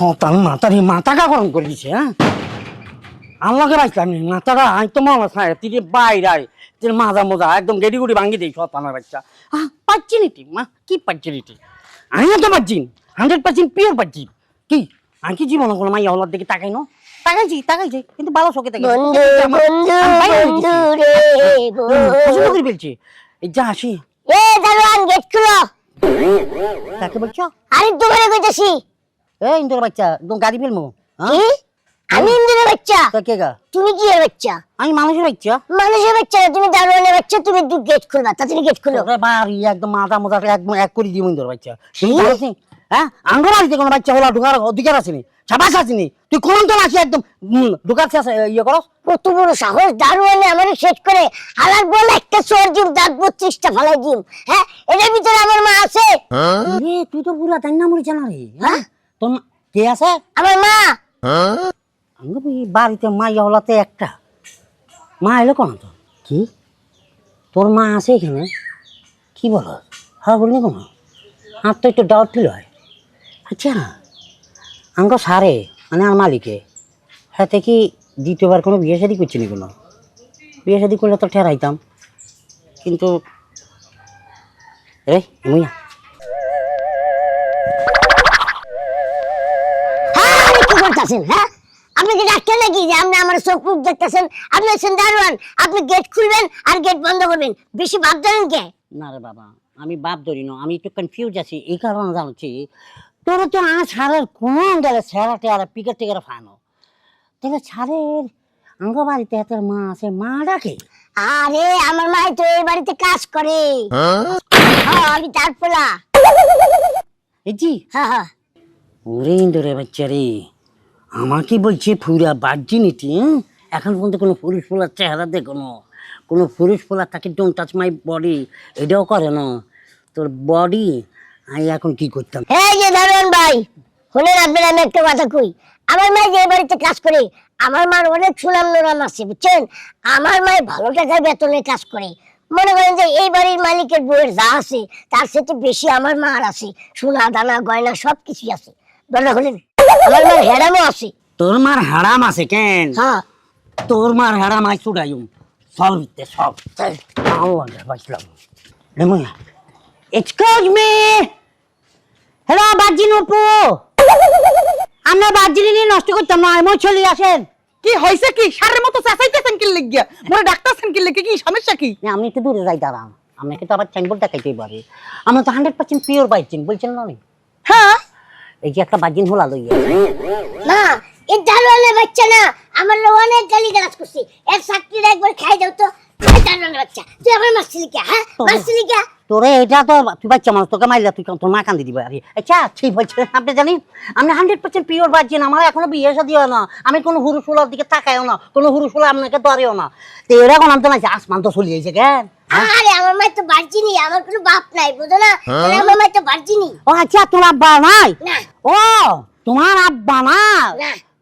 সন্তান মাতারি মাথাটা গরম করে দিছে হ্যাঁ? আল্লাহকে রাখলাম মাথাটা আই তো মনে হয় তুই যে বাইরাই তুই মাজা মজা একদম গেডি গুড়ি ভাঙি দিই সন্তানের বাচ্চা। আহ পাচ্ছি নিতি মা কি পাচ্ছি নিতি আমিও তো পাচ্ছি হান্ড্রেড পার্সেন্ট পিওর পাচ্ছি। কি? আমি কি জীবন কোনো মাইয়া হলার দিকে তাকাই না? তাকাইছি তাকাইছি কিন্তু ভালো চোখে তাকাই পছন্দ করে ফেলছি। যা আসি। এ দারোয়ান গেট খুলো। তাকে বলছো? আরে তোমারে কইতাছি এই ইন্দোর বাচ্চা একদম গাড়ি ফেলব? হ্যাঁ? কি? আমি ইন্দ্রের বাচ্চা? তা কে গা? তুমি কি এর বাচ্চা? আমি মানুষের বাচ্চা। মানুষের বাচ্চা তুমি দারোয়ানের বাচ্চা তুমি দু গেট খুলবা তাড়াতাড়ি গেট খুলো। ওরে বাড়ি একদম মাথা মাথা একদম এক করে দিব ইন্দোর বাচ্চা। হ্যাঁ? আঙ্গুর বাড়িতে কোনো বাচ্চা হলা ঢুকার অধিকার আসেনি সাবাস আসেনি তুই কোন তো আসি একদম ইয়ে করো কত বড় সাহস দারোয়ানে আমারে সেট করে হালার বল একটা চোর জিম দাঁত বত্রিশটা ফালাই জিম হ্যাঁ? এটার ভিতরে আমার মা আছে। তুই তো পুরা তাই না মরে জানা রে? হ্যাঁ? তোর মা- কে আছে? আমার মা। বাড়িতে মা ইয়া হলাতে একটা। মা এলো কোন তো? কি? তোর মা আছে এখানে? কি বলো? হ্যাঁ বললি কোনো? আর তো একটু ডাউট ফিল হয়। আচ্ছা আঙ্গ সারে মানে আর মালিকে। হাতে কি দ্বিতীয়বার কোনো বিয়ে শাদি করছিনি কোনো? বিয়ে শাদি করলে তো ঠেরাইতাম। কিন্তু রে মুইয়া। হ্যাঁ কি করতেছেন হ্যাঁ? আপনি কি ডাক্তার নাকি যে আপনি আমার চোখ মুখ দেখতেছেন? আপনি হচ্ছেন দারোয়ান। আপনি গেট খুলবেন আর গেট বন্ধ করবেন। বেশি ভাব ধরেন কে? না রে বাবা আমি বাপ ধরি না আমি একটু কনফিউজ আছি। এই কারণে জানছি তোর তো আ ছাড়ের কোন গেলে ছেড়া টেয়ারা পিকেট টিকেট ফানো। তাহলে ছাড়ের আঙ্গ বাড়িতে তোর মা আছে মা ডাকে? আরে আমার মা তো এই বাড়িতে কাজ করে। হ্যাঁ? আমি তার পোলা। জি? হ্যাঁ হ্যাঁ। ওরে ইন্দোরে বাচ্চা রে। আমাকে বলছে, ফুরা বাজ্যি নীতি এখন পর্যন্ত কোনো পুরুষ পোলার চেহারা দেখো না। কোনো পুরুষ পোলা তাকে ডোন্ট টাচ মাই বডি এটাও করে না। তোর বডি আমি এখন কি করতাম? এই যে ভাই, শুনেন আপনার আমি একটা কথা কই। আমার মা যে বাড়িতে কাজ করে, আমার মার অনেক সুনাম নোরাম আছে, বুঝছেন? আমার মায়ের ভালো টাকার বেতনে কাজ করে। মনে করেন যে এই বাড়ির মালিকের বউয়ের যা আছে, তার সাথে বেশি আমার মার আছে। সোনা, দানা, গয়না সব কিছুই আছে। দরজা খুলেন আমার মার আছে। তোর মার হারাম আছে কেন? হ্যাঁ। তোর মার হারাম আই ছুটাইম সব দিতে সব। আল্লাহ বাঁচলাম। রেমুয়া এক্সকিউজ মি হ্যালো বাজিন অপু আমরা বাজিনি নিয়ে নষ্ট করতাম না এমন চলে আসেন। কি হয়েছে কি? সারের মতো চেঁচাইতেছেন কি লিগিয়া? মোরে ডাক্তারছেন কি লিগে কি সমস্যা কি? না, আমি একটু দূরে যাই দাঁড়ান আপনাকে তো আবার দেখাইতেই পারি। আমরা তো হান্ড্রেড পার্সেন্ট পিওর বাইচিন বলছেন না আমি? এই যে একটা বাজিন হোলা লইয়া। না এই দারোয়ানের বাচ্চা না আমার লোক অনেক গালি গালাজ করছি। এর চাকরিটা একবার খাই দাও তো। এই দারোয়ানের বাচ্চা তুই আমার মারছিলি কে হ্যাঁ? মারছিলি কে? তোরে এটা তো তুই বাচ্চা মানুষ তোকে মারলে তুই তোর মা কান্দি দিবে। আরে আচ্ছা ঠিক বলছে। আপনি জানি আমি হান্ড্রেড পার্সেন্ট পিওর বাজিন আমার এখনও বিয়ে হয় না। আমি কোনো হুরুসুলার দিকে তাকাইও না কোনো হুরুসুলা আপনাকে ধরেও না। তো এরকম আমি তো না আসমান তো চলে যাইছে কেন? আরে আমার তো বার্জিনি আমার কোনো বাপ নাই বুঝো না? আমার মাই তো বার্জিনি ও আচ্ছা আব্বা নাই? ও তোমার আব্বা না।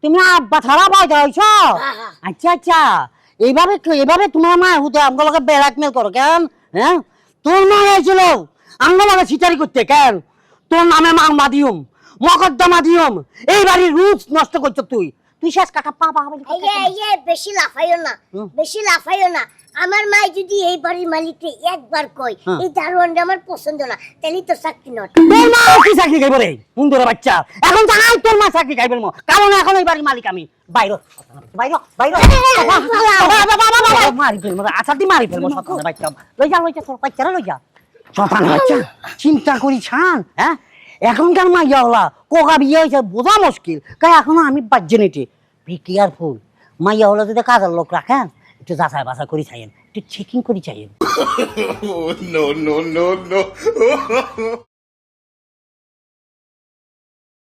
তুমি আব্বা ছাড়া বয়স হয়েছ হ্যাঁ, হ্যাঁ। আচ্ছা আচ্ছা। এইভাবে এইভাবে তোমার মা হুতে আমগুলোকে ব্ল্যাকমেল করো কেন? হ্যাঁ? তোর মা হয়েছিল আমগুলোকে সিটারি করতে কেন? তোর নামে মা মাদিয়ম মকদ্দমা দিয়ম এই বাড়ির রুলস নষ্ট করছ তুই। তুই শেষ কাকা পা বেশি লাফাইও না বেশি লাফাইও না। আমার মা যদি এই বাড়ির মালিককে একবার কয় হ্যাঁ। এই দারোয়ানটা আমার পছন্দ না তাহলে তো চাকরি নট তোর মা কি চাকরি খাইব রে? মুন্দর বাচ্চা। এখন তো আই তোর মা চাকরি খাইবে মো কারণ এখন এই বাড়ির মালিক আমি। বাইর বাইর বাইর মারি ফেলব আচ্ছা দি মারি ফেলব সকালে বাচ্চা। লই যা লই যা তোর বাচ্চারা লই যা। সকালে বাচ্চা চিন্তা করি ছান হ্যাঁ? এখনকার মা ইয়া হলা কোকা বিয়ে হয়েছে বোঝা মুশকিল। কাই এখনও আমি বাজ্যে নিতে বি কেয়ারফুল মাইয়া হলো যদি কাজের লোক রাখেন একটু যাচাই বাছা করি চাইয়েন একটু চেকিং করি চাইয়েন।